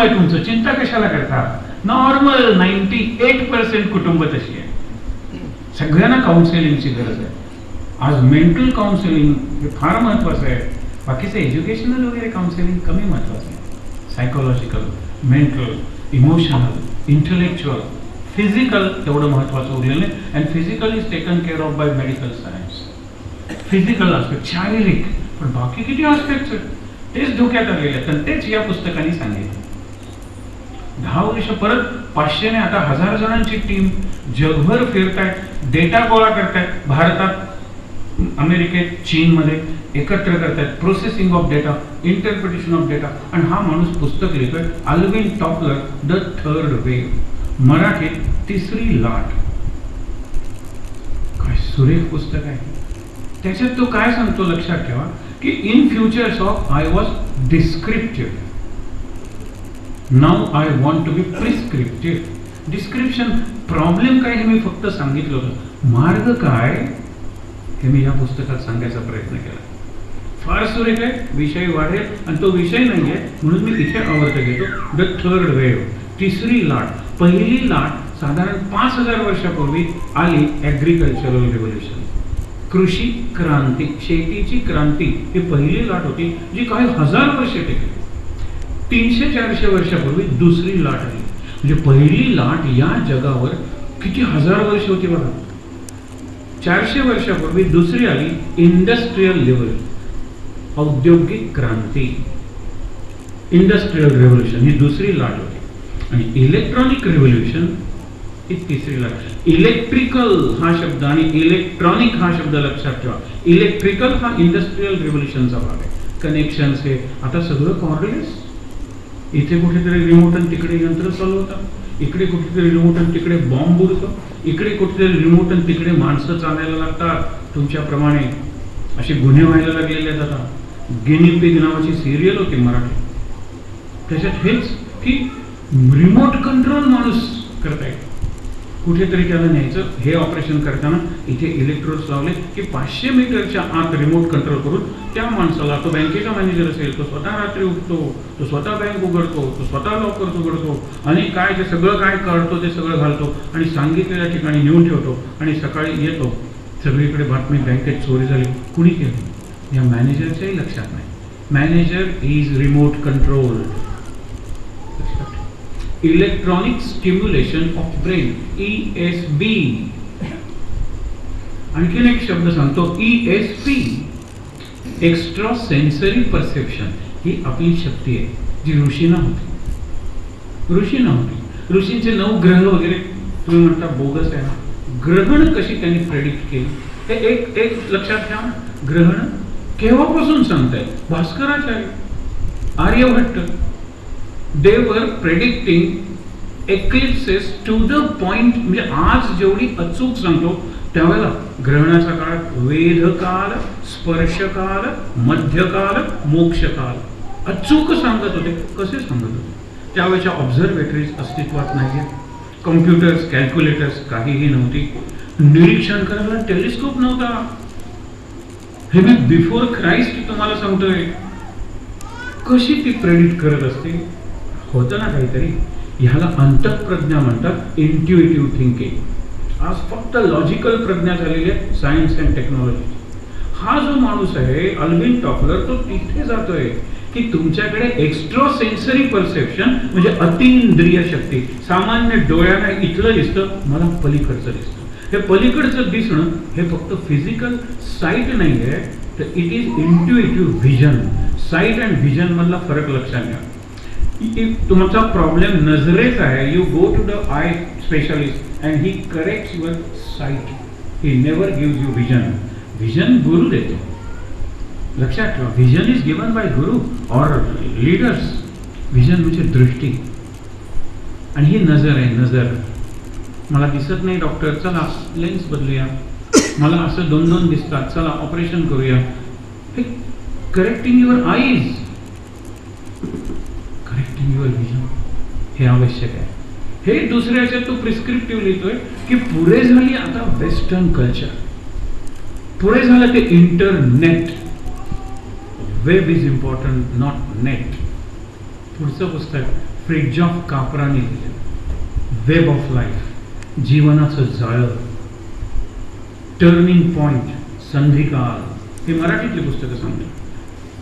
आहे तुमचं. चिंता कशाला करता? नॉर्मल नाईन्टी एट पर्सेंट कुटुंब तशी आहे. सगळ्यांना काउन्सिलिंगची गरज आहे. आज मेंटल काउन्सिलिंग हे फार महत्वाचं आहे. बाकीचं एज्युकेशनल वगैरे काउन्सिलिंग कमी महत्वाचं आहे. Psychological mental emotional intellectual physical तेवढं महत्वाचं उरलेलं आहे and physical is taken care of by medical science physical aspect शारीरिक. पण बाकी किती आस्पेक्ट तेच धोक्यात आलेले आहेत. आणि तेच या पुस्तकाने सांगितलं. दहा वर्ष परत पाचशेने आता हजार जणांची टीम जगभर फिरतायत डेटा गोळा करतायत भारतात अमेरिकेत चीनमध्ये एकत्र करतायत processing of data interpretation of data आणि हा माणूस पुस्तक लिहितोय Alvin Toffler the third wave मराठीत तिसरी लाट. काय सुरेख पुस्तक आहे. त्याच्यात तो काय सांगतो लक्षात ठेवा की in futures of I was descriptive now I want to be prescripted description problem काय हे मी फक्त सांगितलं होतं. मार्ग काय हे मी या पुस्तकात सांगायचा प्रयत्न केला. फार सुरेख आहे विषय वाढेल आणि तो विषय नाही आहे म्हणून मी इथे आवर्त घेतो. द थर्ड वेव तिसरी लाट. पहिली लाट साधारण पाच हजार वर्षापूर्वी आली ॲग्रिकल्चरल रिव्होल्युशन कृषी क्रांती शेतीची क्रांती ही पहिली लाट होती जी काही हजार वर्ष टिकली. तीनशे चारशे वर्षापूर्वी दुसरी लाट आली. म्हणजे पहिली लाट या जगावर किती हजार वर्ष होती बघा. चारशे वर्षापूर्वी दुसरी आली इंडस्ट्रीयल लेवल औद्योगिक क्रांती. इंडस्ट्रीयल रेव्होल्युशन ही दुसरी लाट होती. आणि इलेक्ट्रॉनिक रेव्होल्युशन ही तिसरी लाट. इलेक्ट्रिकल हा शब्द आणि इलेक्ट्रॉनिक हा शब्द लक्षात ठेवा. इलेक्ट्रिकल हा इंडस्ट्रीयल रेव्होल्युशनचा भाग आहे. कनेक्शन्स हे आता सगळं कॉर्डलेस इथे कुठेतरी रिमोट आणि तिकडे यंत्र चालवतात इकडे कुठेतरी रिमोट आणि तिकडे बॉम्ब उडतो. इकडे कुठेतरी रिमोट आणि तिकडे माणसं चालायला लागतात. तुमच्याप्रमाणे असे गुन्हे व्हायला लागलेले जातात गेनी गिनीपिग नावाची सिरियल होती मराठी. त्याच्यात हेच की रिमोट कंट्रोल माणूस करता येईल कुठेतरी त्याला न्यायचं. हे ऑपरेशन करताना इथे इलेक्ट्रोड्स लावले की पाचशे मीटरच्या आत रिमोट कंट्रोल करून त्या माणसाला तो बँकेचा मॅनेजर असेल तो स्वतः रात्री उठतो तो स्वतः बँक उघडतो तो स्वतः लॉकर्स उघडतो आणि काय ते सगळं काय काढतो ते सगळं घालतो आणि सांगितलेल्या ठिकाणी नेऊन ठेवतो आणि सकाळी येतो. सगळीकडे बातमी बँकेत चोरी झाली. कुणी केली? या मॅनेजरच्याही लक्षात नाही. Manager is remote control electronic stimulation of brain E S B आणखीन एक शब्द सांगतो E S P extra sensory perception ही आपली शक्ती आहे जी ऋषीना होती. ऋषीना होती. ऋषींचे नऊ ग्रह वगैरे तुम्ही म्हणता बोगस आहे ना ग्रहण कशी त्यांनी प्रेडिक्ट केली? हे एक एक लक्षात घ्या ग्रहण केव्हापासून सांगताय Bhaskaracharya Aryabhatta. They were predicting eclipses to the point म्हणजे आज जेवढी अचूक सांगतो त्यावेळेला ग्रहणाचा काळ वेधकाल स्पर्शकाल मध्यकाल मोक्षकाल. अचूक सांगत होते. कसे सांगत होते? त्यावेळेच्या ऑब्झर्वेटरीज अस्तित्वात नाही कम्प्युटर्स कॅल्क्युलेटर्स काहीही नव्हती. निरीक्षण करायला टेलिस्कोप नव्हता. हे मी बिफोर क्राईस्ट तुम्हाला सांगतोय. कशी ती प्रेडिक्ट करत असते? होतं ना काहीतरी? ह्याला अंतःप्रज्ञा म्हणतात इंट्युएटिव्ह थिंकिंग आज फक्त लॉजिकल प्रज्ञा झालेली आहे सायन्स अँड टेक्नॉलॉजी हा जो माणूस आहे अल्विन टॉपलर तो तिथे जातोय की तुमच्याकडे एक्स्ट्रा सेन्सरी परसेप्शन म्हणजे अतिंद्रिय शक्ती. सामान्य डोळ्याला इथलं दिसतं मला पलीकडचं दिसतं. हे पलीकडचं दिसणं हे फक्त फिजिकल साईट नाही आहे तर it is intuitive vision sight and व्हिजनमधला फरक लक्षात घ्या. तुमचा प्रॉब्लेम नजरेचा आहे. You go to the eye specialist and he correct your sight he never give you vision vision गुरु देतो. लक्षात ठेवा. Vision is given by guru or leaders vision म्हणजे दृष्टी. आणि ही नजर आहे नजर. मला दिसत नाही डॉक्टर चला लेन्स बदलूया. मला असं दोन दोन दिसतात. चला ऑपरेशन करूया. करेक्टिंग युअर आईज युअर हे आवश्यक आहे. हे दुसऱ्याच्या तो प्रिस्क्रिप्टिव्ह लिहितोय की पुढे झाली आता वेस्टर्न कल्चर. पुढे झालं ते internet. Web is important not net पुढचं पुस्तक फ्रिज ऑफ कापराने लिहिलं वेब ऑफ लाईफ जीवनाचं जाळं. टर्निंग पॉइंट संधिकाल. हे मराठीतली पुस्तकं सांगते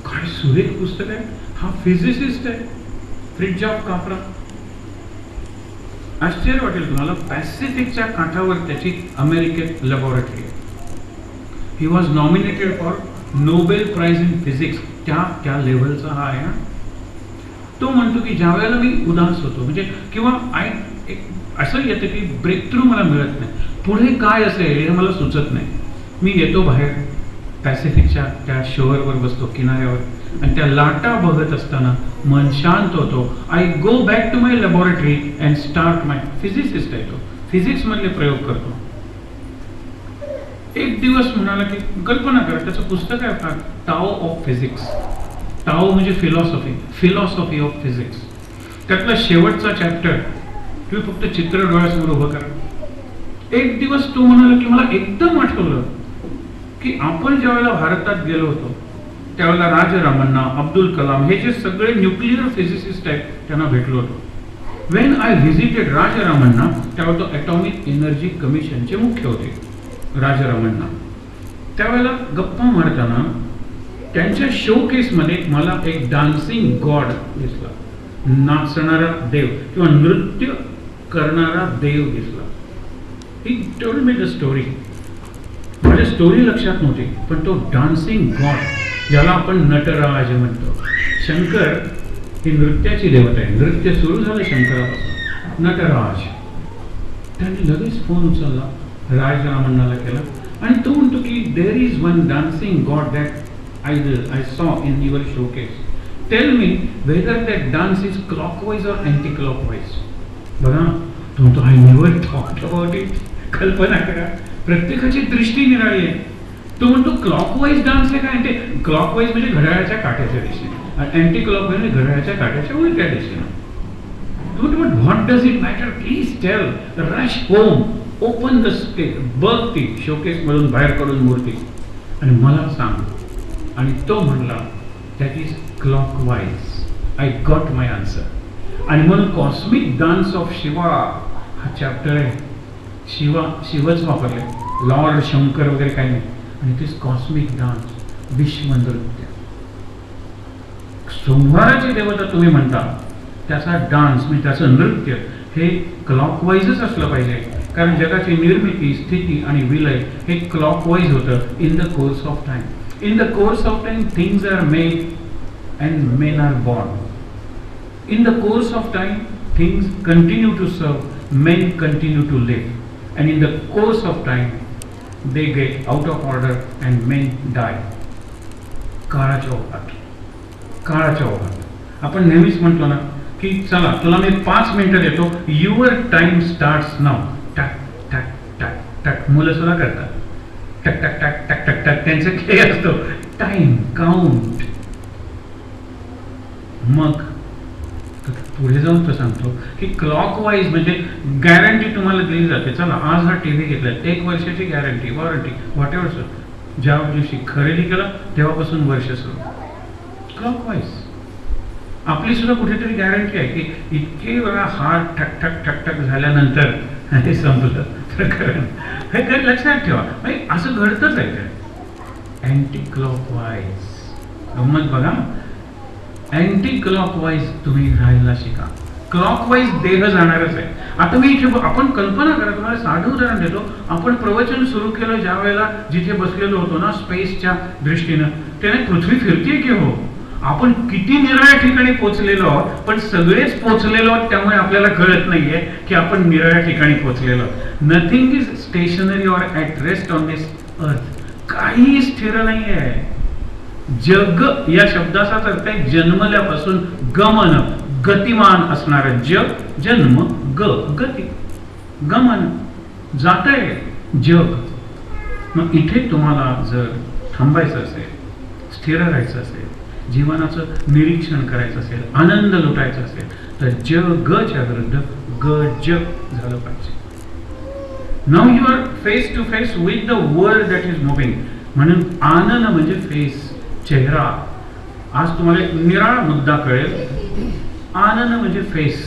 काय सुरेख पुस्तक आहे. हा फिजिसिस्ट आहे. फ्रिज ऑफ कापरा आश्चर्य वाटेल तुम्हाला पॅसिफिकच्या काठावर त्याची अमेरिकेत लॅबोरेटरी आहे. He was nominated for Nobel prize in physics त्या त्या लेवलचा हा आहे ना. तो म्हणतो की ज्या वेळेला मी उदास होतो म्हणजे किंवा आय एक असं येतं की ब्रेक थ्रू मला मिळत नाही. पुढे काय असेल हे मला सुचत नाही. मी येतो बाहेर पॅसिफिकच्या त्या शोअरवर बसतो किनाऱ्यावर. आणि त्या लाटा बघत असताना मन शांत होतो. I go back to my laboratory and start my physicist आहे तो. फिजिक्स मधले प्रयोग करतो. एक दिवस म्हणाला की कल्पना करा त्याचं पुस्तक आहे का टाओ ऑफ फिजिक्स टाओ म्हणजे फिलॉसॉफी फिलॉसॉफी ऑफ फिजिक्स त्यातला शेवटचा चॅप्टर तुम्ही फक्त चित्र डोळ्यासमोर उभं करा. एक दिवस तो म्हणाला की मला एकदम आठवलं की आपण ज्या वेळेला भारतात गेलो होतो त्यावेळेला राजारामांना अब्दुल कलाम हे जे सगळे न्यूक्लिअर फिजिसिस्ट आहेत त्यांना भेटलो होतो. वेन आय व्हिजिटेड राजारामांना त्यावेळेला तो ॲटॉमिक एनर्जी कमिशनचे मुख्य होते राजारामांना. त्यावेळेला गप्पा मारताना त्यांच्या शो केसमध्ये मला एक डान्सिंग गॉड दिसला. नाचणारा देव किंवा नृत्य करणारा देव दिसला. He told me the story माझ्या स्टोरी लक्षात नव्हती पण तो डान्सिंग गॉड ज्याला आपण नटराज म्हणतो. शंकर ही नृत्याची देवता आहे. नृत्य सुरू झालं शंकरापासून. नटराज. त्यांनी लगेच फोन उचलला. राजरामण्णाला केला. आणि तो म्हणतो की there is one dancing god that I I saw in your showcase tell me whether that dance is clockwise or anti clockwise बघा तो म्हणतो I never thought about it कल्पना करा. प्रत्येकाची दृष्टी निराळी आहे. तो म्हणतो क्लॉकवाईज डान्स आहे काय ते क्लॉकवाईज म्हणजे घड्याळाच्या काट्याच्या दिशेने. आणि अँटी क्लॉकवाईज म्हणजे घड्याळाच्या काट्याच्या उलट्या दिशेने. But, but what does it matter please tell rush home open the space. बघ ती. शोकेस मधून बाहेर काढून मूर्ती. आणि मला सांग. आणि तो म्हणला that is clockwise I got my answer आणि म्हणून कॉस्मिक डान्स ऑफ शिवा हा चॅप्टर आहे. शिवा शिवच वापरले. लॉर्ड शंकर वगैरे काही नाही. आणि ते इज कॉस्मिक डान्स विश्व नृत्य. सोमवाराची देवता तुम्ही म्हणता त्याचा डान्स म्हणजे त्याचं नृत्य हे क्लॉकवाईजच असलं पाहिजे. कारण जगाची निर्मिती स्थिती आणि विलय हे क्लॉकवाईज होतं in the course of time in the course of time things are made and men are born in the course of time things continue to serve men continue to live and in the course of time they get out of order and men die काळाच्या ओघात काळाच्या ओघात आपण नेहमीच म्हटलो ना की चला तुला मी पाच मिनिटं देतो. युअर टाइम स्टार्ट नाव टक टक टक टक. मुलं सुद्धा करतात. टक टक टक टक टक टक. त्यांचा खेळ असतो. टाइम काउंट मग पुढे जाऊन तो सांगतो की क्लॉक वाईज म्हणजे गॅरंटी तुम्हाला दिली जाते. चला आज हा टी व्ही घेतला एक वर्षाची guarantee warranty whatever sir ज्या दिवशी खरेदी केला तेव्हापासून वर्ष सुरू. क्लॉक वाईज आपली सुद्धा कुठेतरी गॅरंटी आहे की इतके वेळा हार ठक ठक ठक ठक झाल्यानंतर हे संपलं. प्रकरण हे काही लक्षात ठेवा. म्हणजे असं घडतच आहे. ते अँटी क्लॉकवाईज गंमत बघा. अँटी क्लॉकवाईज तुम्ही राहायला शिका. क्लॉकवाईज देह जाणारच आहे. आता मी इथे आपण कल्पना करा तुम्हाला साधं उदाहरण देतो. आपण प्रवचन सुरू केलं ज्या वेळेला जिथे बसलेलो होतो ना स्पेसच्या दृष्टीनं त्याने पृथ्वी फिरतीये की हो? आपण किती निराळ्या ठिकाणी पोहोचलेलो आहोत पण सगळेच पोहोचलेलो आहोत त्यामुळे आपल्याला कळत नाहीये की आपण निराळ्या ठिकाणी पोहोचलेलो nothing is stationary or at rest on this earth काही स्थिर नाही आहे जग या शब्दाचाच अर्थ आहे जन्मल्यापासून गमन गतिमान असणार जग जन्म ग गती. गमन. जात आहे जग. मग इथे तुम्हाला जर थांबायचं असेल स्थिर राहायचं असेल जीवनाचं निरीक्षण करायचं असेल आनंद लुटायचा असेल तर ज गच्या विरुद्ध ग जग झालं पाहिजे. Now you are face to face with the world that is moving म्हणून आनंद म्हणजे फेस चेहरा. आज तुम्हाला एक निराळा मुद्दा कळेल. आनंद म्हणजे फेस.